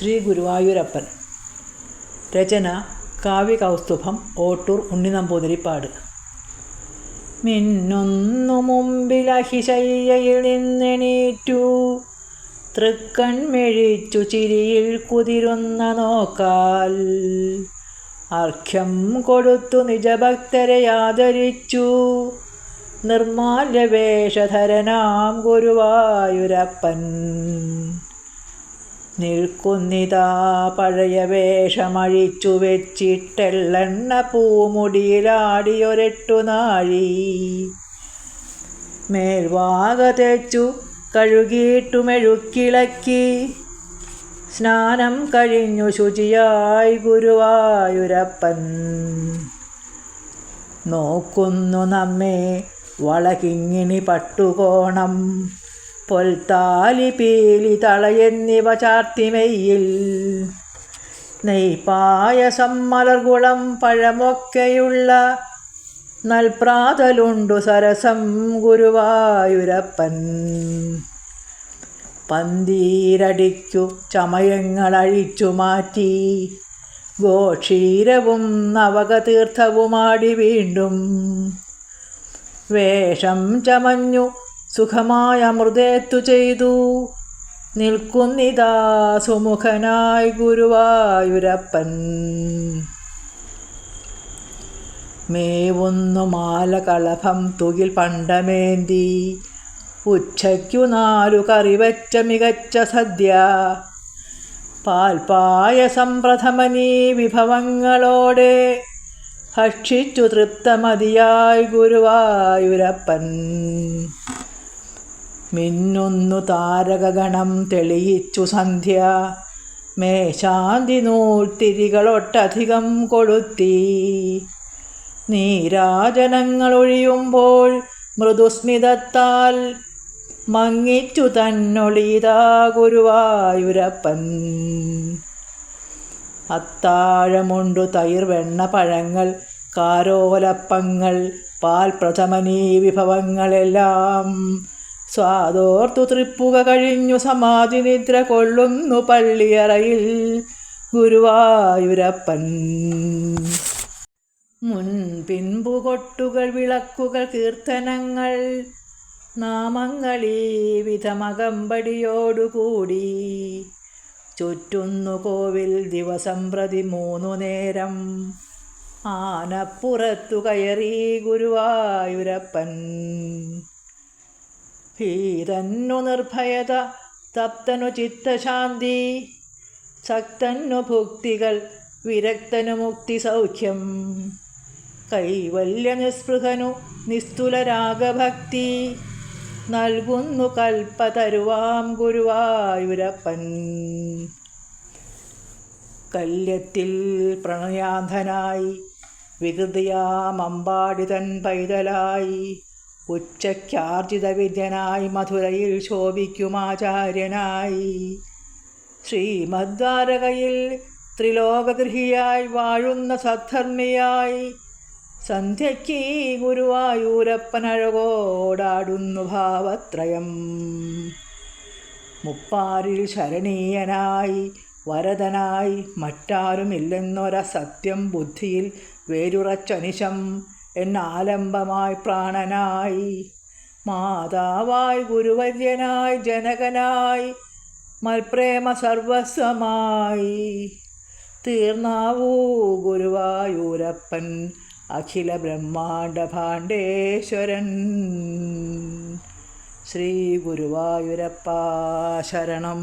ശ്രീ ഗുരുവായൂരപ്പൻ. രചന കാവ്യകൗസ്തുഭം ഓട്ടൂർ ഉണ്ണിനമ്പൂതിരിപ്പാട് മിന്നൊന്നു മുമ്പിലഹിശയ്യയിൽ നിന്നെണീറ്റു. തൃക്കൺമെഴിച്ചു ചിരിയിൽ കുതിരുന്ന നോക്കാൽ. അർഘ്യം കൊടുത്തു നിജഭക്തരെ ആദരിച്ചു. നിർമാല്യവേഷധരനാം ഗുരുവായൂരപ്പൻ. നിൽക്കുന്നിതാ പഴയ വേഷമഴിച്ചു വെച്ചിട്ടെള്ളെണ്ണ പൂമുടിയിലാടിയൊരെട്ടു നാഴി. മേൽവാക തേച്ചു കഴുകിയിട്ടുമെഴുക്കിളക്കി. സ്നാനം കഴിഞ്ഞു ശുചിയായി ഗുരുവായൂരപ്പൻ. നോക്കുന്നു നമ്മെ വളകിങ്ങിണി പട്ടുകോണം. പൊൽത്താലി പീലി തളയെന്നിവ ചാർത്തിമെയ്യിൽ നെയ്പായസം മലർകുളം പഴമൊക്കെയുള്ള നൽപ്രാതലുണ്ടു സരസം ഗുരുവായൂരപ്പൻ. പന്തീരടിച്ചു ചമയങ്ങളഴിച്ചു മാറ്റി ഗോക്ഷീരവും നവകതീർത്ഥവുമാടി വീണ്ടും. വേഷം ചമഞ്ഞു സുഖമായ അമൃതേത്തു ചെയ്തു. നിൽക്കുന്നിതാ സുമുഖനായി ഗുരുവായൂരപ്പൻ. മേവുന്നു മാലകളഭം തുകിൽ പണ്ടമേന്തി. ഉച്ചയ്ക്കു നാലു കറിവച്ച മികച്ച സദ്യ. പാൽപായ പ്രഥമനീ വിഭവങ്ങളോടെ ഭക്ഷിച്ചു തൃപ്തമതിയായി ഗുരുവായൂരപ്പൻ. മിന്നുന്നു താരകഗണം തെളിയിച്ചു സന്ധ്യ. മേശാന്തി നൂൽത്തിരികളൊട്ടധികം കൊളുത്തി. നീരാജനങ്ങളൊഴിയുമ്പോൾ മൃദുസ്മിതത്താൽ മങ്ങിച്ചു തന്നൊളിതാ ഗുരുവായൂരപ്പൻ. അത്താഴമുണ്ടു തൈർ വെണ്ണ പഴങ്ങൾ കാരോലപ്പങ്ങൾ പാൽ പ്രഥമനീ വിഭവങ്ങളെല്ലാം സ്വാദോർത്തു തൃപ്പുക കഴിഞ്ഞു സമാധി നിദ്ര കൊള്ളുന്നു പള്ളിയറയിൽ. ഗുരുവായൂരപ്പൻ. മുൻപിൻപു കൊട്ടുകൾ വിളക്കുകൾ കീർത്തനങ്ങൾ നാമങ്ങളീ വിധമകമ്പടിയോടുകൂടി. ചുറ്റുന്നു കോവിൽ ദിവസം പ്രതി മൂന്നു നേരം. ആനപ്പുറത്തു കയറി ഗുരുവായൂരപ്പൻ. ഭീതന്നു നിർഭയത തപ്തനു ചിത്തശാന്തി. ശക്തന്നു ഭുക്തികൾ വിരക്തനു മുക്തി സൗഖ്യം കൈവല്യ നിസ്പൃഹനു നിസ്തുല രാഗഭക്തി നൽകുന്നു കൽപ്പതരുവാം ഗുരുവായൂരപ്പൻ. കല്യത്തിൽ പ്രണയാന്ധനായി വികൃതിയാം അമ്പാടി പൈതലായി. ഉച്ചയ്ക്കാർജിത വിദ്യനായി മധുരയിൽ ശോഭിക്കുമാചാര്യനായി. ശ്രീമദ്വാരകയിൽ ത്രിലോകഗൃഹിയായി വാഴുന്ന സദ്ധർമ്മിയായി സന്ധ്യയ്ക്ക് ഗുരുവായൂരപ്പനഴകോടാടുന്നു ഭാവത്രയം. മുപ്പാരിൽ ശരണീയനായി വരദനായി മറ്റാരുമില്ലെന്നൊരസത്യം ബുദ്ധിയിൽ വേരുറച്ചനിശം എന്നാലംബമായി പ്രാണനായി മാതാവായി ഗുരുവര്യനായി ജനകനായി മൽപ്രേമ സർവസ്വമായി തീർന്നാവൂ ഗുരുവായൂരപ്പൻ അഖില ബ്രഹ്മാണ്ഡ ഭാണ്ഡേശ്വരൻ. ശ്രീ ഗുരുവായൂരപ്പ ശരണം.